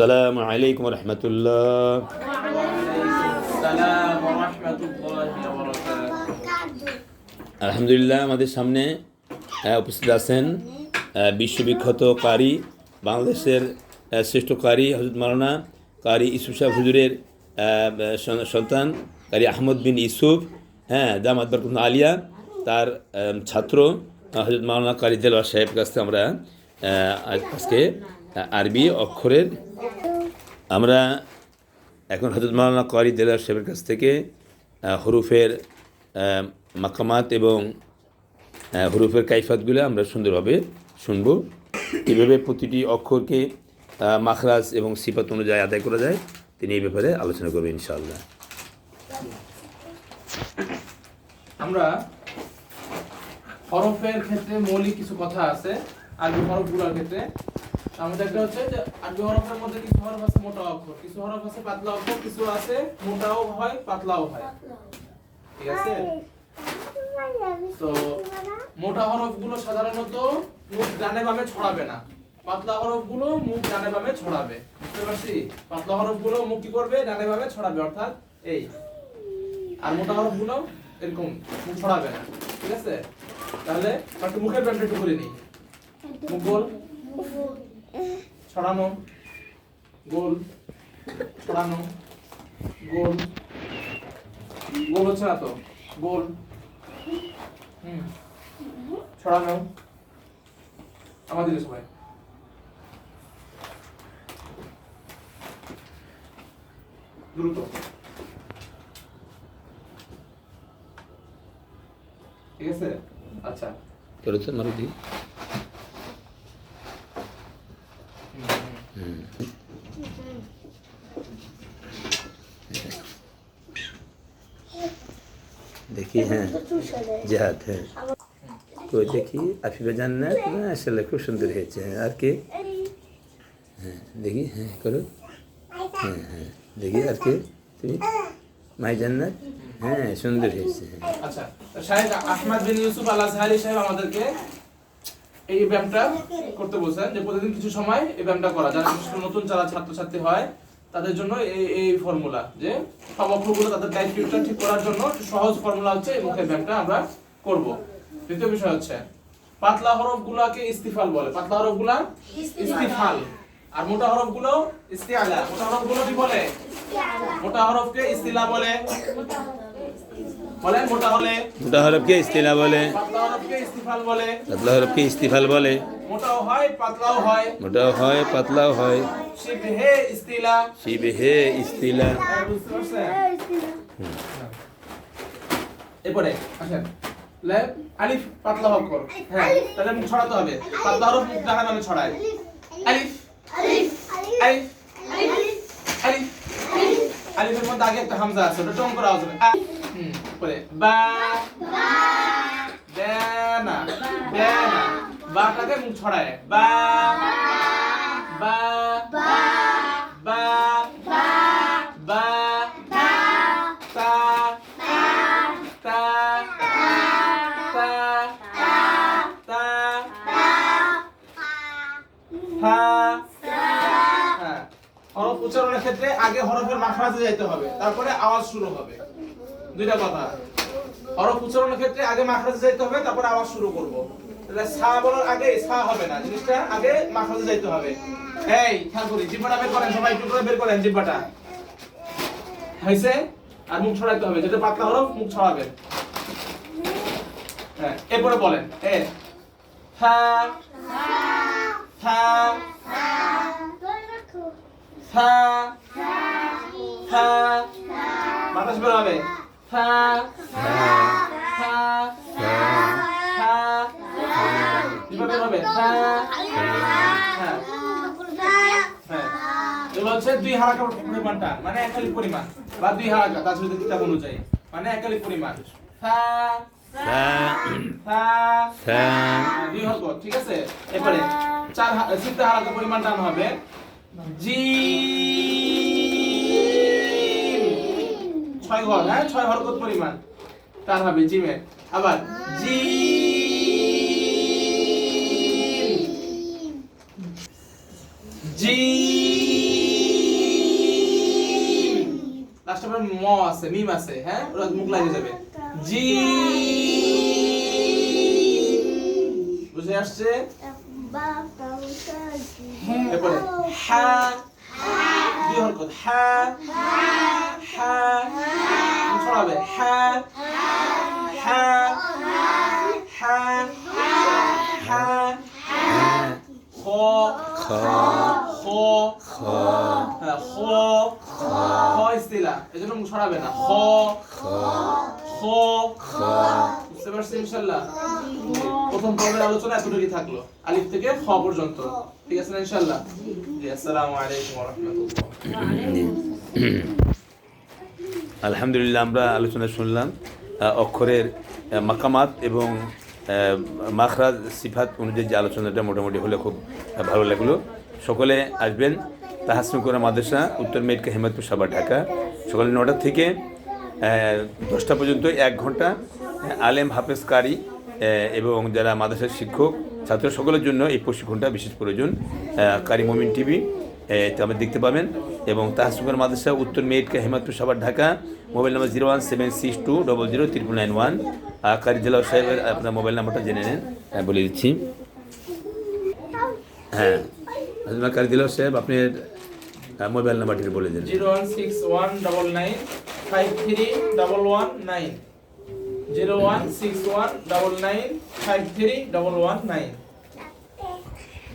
السلام عليكم ورحمة الله السلام ورحمة الله وبركاته আলহামদুলিল্লাহ আমাদের সামনে আহ, উপস্থিত আছেন আহ, বিশ্ববিখ্যাত কারি বাংলাদেশের আহ, শ্রেষ্ঠ কারি হজরত মারানা কারি ইসুফ শাহ হুজুরের আহ, সন- সন্তান কারি আহমদ বিন ইসুফ হ্যাঁ দামাদ বরকুন আলিয়া তার আহ, ছাত্র হজরত মাওলানা কারি দেলওয়ার সাহেবের কাছ থেকে আমরা আহ, আজ- আজকে আহ, আরবি অক্ষরের। আমরা এখন হজরত মাওলানা কারি দেলার সাহেবের কাছ থেকে হরুফের মাকামাত এবং হরুফের কাইফাতগুলো আমরা সুন্দরভাবে শুনব। কীভাবে প্রতিটি অক্ষরকে মাখরাজ এবং সিফাত অনুযায়ী আদায় করা যায়। তিনি এই ব্যাপারে আলোচনা করবেন ইনশাআল্লাহ। আমরা হরফের ক্ষেত্রে মৌলিক কিছু কথা আছে, আরবি হরফগুলোর ক্ষেত্রে। আমাদের একটা হচ্ছে যে আরবি হরফের মধ্যে কিছু হরফ আছে মোটা অক্ষর কিছু হরফ আছে পাতলা অক্ষর কিছু আছে মোটাও হয়, পাতলাও হয়। ঠিক আছে? তো মোটা হরফগুলো সাধারণত মুখ ডানে বামে ছড়াবে না। পাতলা হরফগুলো মুখ ডানে বামে ছড়াবে। বুঝতে পারছি? পাতলা হরফগুলো মুখ কি করবে? ডানে বামে ছড়াবে, অর্থাৎ এই। আর মোটা হরফগুলো এরকম মুখ ছড়াবে না। ঠিক আছে? তাহলে মুখের ব্যান্ড একটু করে নিই। মুখ গোল ছড়ানো, গোল ছড়ানো, গোল গোল হচ্ছে না তো, গোল, হুম, ছড়ানো, আমাদের সবাই দ্রুত। ঠিক আছে? আচ্ছা। করে তো মারুদি দেখি হ্যাঁ। জেহাদ হ্যাঁ। কই দেখি? আফিফা জান্নাত? মাশাআল্লাহ খুব সুন্দর হয়েছে হ্যাঁ। আর কে? হ্যাঁ দেখি হ্যাঁ করো। হ্যাঁ হ্যাঁ দেখি আর কে? তুমি? মাই জান্নাত? হ্যাঁ সুন্দর হয়েছে হ্যাঁ। আচ্ছা শাহেদ আহমদ বিন ইউসুফ আল আজহারি সাহেব আমাদেরকে এই ব্যায়ামটা করতে বলছেন যে প্রতিদিন কিছু সময় এই ব্যায়ামটা করা যারা নতুন যারা ছাত্রছাত্রী হয় তাদের জন্য এই এই ফর্মুলা যে সব অক্ষরগুলো তাদের ডাইরেক্টটা ঠিক করার জন্য একটু সহজ ফর্মুলা হচ্ছে এই মুখের ব্যায়ামটা আমরা করব। দ্বিতীয় বিষয় হচ্ছে পাতলা হরফগুলোকে ইস্তিফাল বলে। পাতলা হরফগুলা? ইস্তিফাল। আর মোটা হরফগুলো? ইস্তিআলা মোটা হরফগুলো কি বলে? মোটা হরফকে ইস্তিলা বলে। বলেন মোটা হলে। মোটা হরফকে ইস্তিলা বলে। পাতলা হরফকে ইস্তিফাল বলে। পাতলা হরফকে ইস্তিফাল বলে। মোটাও হয় পাতলাও হয়। মোটাও হয় পাতলাও হয়। শিবহে ইস্তিলা। হ্যাঁ, বুঝতে এরপরে আসেন। লে আলিফ পাতলা অক্ষর হ্যাঁ তাহলে মুখ ছড়াতে হবে। পাতলা হরফ মুখ ডানা নামে ছড়ায় আলিফ। আলিফ। আলিফ। আলিফের মধ্যে আগে একটা হামজা আছে ওটা টং করা হবে হুম। বাটাকে মুখ ছড়ায়, বা তা তা হ্যাঁ। উচ্চারণের ক্ষেত্রে আগে হরফের মাখরাজে যাইতে হবে, তারপরে আওয়াজ শুরু হবে। দুইটা কথা। হরফ উচ্চারণের ক্ষেত্রে আগে মাখরাজে যাইতে হবে, তারপরে আওয়াজ শুরু করব। তাহলে সা বলার আগে সা হবে না, জিনিসটা আগে মাখরাজে যাইতে হবে। এই, খেয়াল করি জিব্বাটা বের করেন সবাই, একটু করে বের করেন জিব্বাটা হয়েছে? আর মুখ ছড়াইতে হবে, যেটা পাতলা হরফ মুখ ছড়াবেন। হ্যাঁ এরপরে বলেন, এ হা হা হা কীভাবে হবে? হ্যাঁ হ্যাঁ এগুলো হচ্ছে দুই হারাকা পরিমাণটা মানে একালিক পরিমাণ, বা দুই হারাকা তাজবিদের কিতাব অনুযায়ী মানে একালিক পরিমাণ। দুই হরকত ঠিক আছে? এরপরে চার সিদ্ধ হারাকা পরিমাণ টান হবে জি ছয় ঘর হ্যাঁ ছয় হরকত পরিমাণ টান হবে জিমে। আবার জি জি লাস্টে আবার ম আছে, মিম আছে হ্যাঁ? ওরা মুখ লাগিয়ে যাবে। জি বুঝে আসছে? এরপরে, হা, দুই হরকত হা হা ছড়াবে হা হা হা হা, খ খ খ খ হ্যাঁ, খ খ ইস্তিলা এজন্য মুখ ছড়াবে না খ খ খ খ বুঝতে পারছি ইনশাল্লাহ প্রথম পর্বের আলোচনা এতটুকুই থাকল আলিফ থেকে খ পর্যন্ত ঠিক আছে না ইনশাল্লাহ জি আসসালামু আলাইকুম ওয়া রাহমাতুল্লাহ। আলহামদুলিল্লাহ আমরা আলোচনা শুনলাম অক্ষরের মাকামাত এবং মাখরাজ সিফাত অনুযায়ী যে আলোচনাটা মোটামুটি হলে খুব ভালো লাগল। সকলে আসবেন তাহাসনুকরা মাদ্রাসা, উত্তর মেটকা হেমাদপুর সাবার ঢাকা। সকাল নটা থেকে দশটা পর্যন্ত এক ঘণ্টা আলেম হাফেজ কারি এবং যারা মাদ্রাসার শিক্ষক, ছাত্র সকলের জন্য এই প্রশিক্ষণটা বিশেষ প্রয়োজন। কারি মমিন টিভি তো আপনি দেখতে পাবেন। এবং তাহসুকার মাদ্রাসা, উত্তর মেয়েটকা Hemadpur Savar Dhaka. Mobile number zero one seven six two double zero triple nine one. কারি জেলা সাহেবের আপনার মোবাইল নাম্বারটা জেনে নেন। হ্যাঁ বলে দিচ্ছি। হ্যাঁ। আপনার কারি দিলেও সাহেব আপনি মোবাইল নাম্বারটি বলে দিন। Zero one six one double nine five three double one nine zero one six one double nine five three double one nine.